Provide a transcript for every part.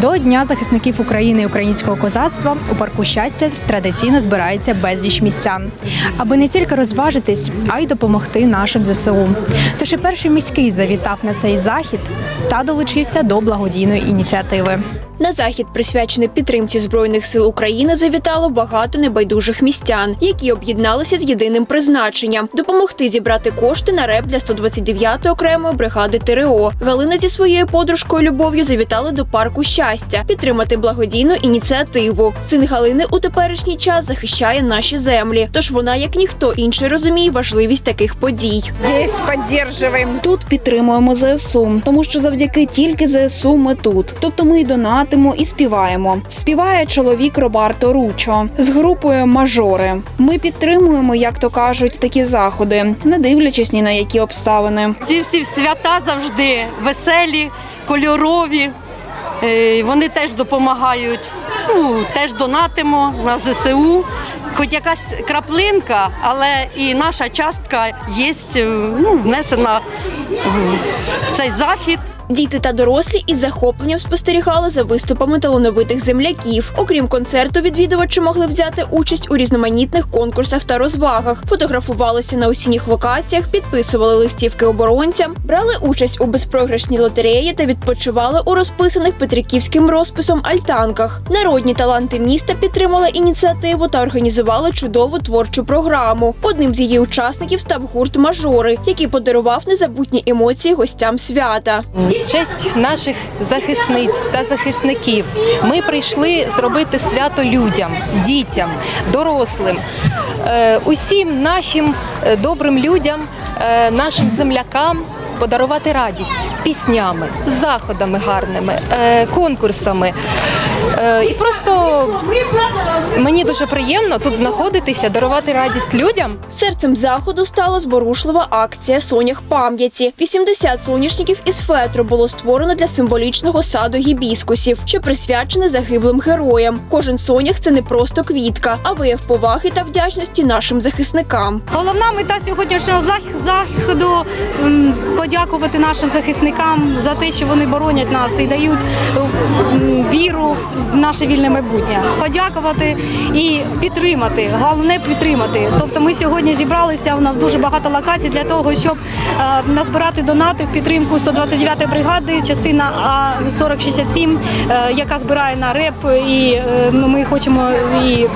До Дня захисників України і українського козацтва у парку щастя традиційно збирається безліч містян, аби не тільки розважитись, а й допомогти нашим ЗСУ. Тож і перший міський завітав на цей захід та долучився до благодійної ініціативи. На захід, присвячений підтримці збройних сил України, завітало багато небайдужих містян, які об'єдналися з єдиним призначенням допомогти зібрати кошти на реп для 129-ї окремої бригади ТРО. Галина зі своєю подружкою Любов'ю завітали до парку щастя підтримати благодійну ініціативу. Син Галини у теперішній час захищає наші землі. Тож вона, як ніхто інший, розуміє важливість таких подій. Здесь поддерживаем. Тут підтримуємо ЗСУ, тому що завдяки тільки ЗСУ ми тут. Тобто ми і донатимо, і співаємо. Співає чоловік Робарто Ручо з групою Мажори. Ми підтримуємо, як то кажуть, такі заходи, не дивлячись ні на які обставини. Ці всі свята завжди веселі, кольорові. Е, Вони теж допомагають. Ну, теж донатимо на ЗСУ. Хоч якась краплинка, але і наша частка є е, ну, внесена в цей захід. Діти та дорослі із захопленням спостерігали за виступами талановитих земляків. Окрім концерту, відвідувачі могли взяти участь у різноманітних конкурсах та розвагах, фотографувалися на осінніх локаціях, підписували листівки оборонцям, брали участь у безпрограшній лотереї та відпочивали у розписаних петриківським розписом альтанках. Народні таланти міста підтримали ініціативу та організували чудову творчу програму. Одним з її учасників став гурт Мажори, який подарував незабутні емоції гостям свята. В честь наших захисниць та захисників ми прийшли зробити свято людям, дітям, дорослим, е, усім нашим е, добрим людям, е, нашим землякам. Подарувати радість піснями, заходами гарними, е, конкурсами. Е, І просто мені дуже приємно тут знаходитися, дарувати радість людям. Серцем заходу стала зворушлива акція Сонях пам'яті. 80 соняшників із фетру було створено для символічного саду гібіскусів, що присвячений загиблим героям. Кожен сонях це не просто квітка, а вияв поваги та вдячності нашим захисникам. Головна мета сьогоднішнього зах- заходу подякувати нашим захисникам за те, що вони боронять нас і дають віру в наше вільне майбутнє. Подякувати і підтримати. Головне підтримати. Тобто, ми сьогодні зібралися. У нас дуже багато локацій для того, щоб е, назбирати донати в підтримку 129-ї бригади, частина А 4067, е, яка збирає на реп, і е, ми хочемо і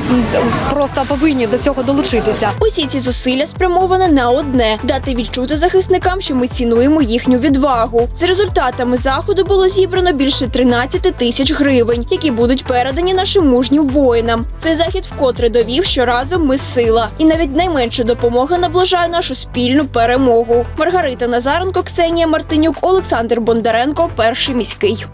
просто повинні до цього долучитися. Усі ці зусилля спрямовані на одне дати відчути захисникам, що ми цінуємо їхню відвагу. За результатами заходу було зібрано більше 13 тисяч гривень, які будуть передані нашим мужнім воїнам. Цей захід вкотре довів, що разом ми сила, і навіть найменша допомога наближає нашу спільну перемогу. Маргарита Назаренко, Ксенія Мартинюк, Олександр Бондаренко, перший міський.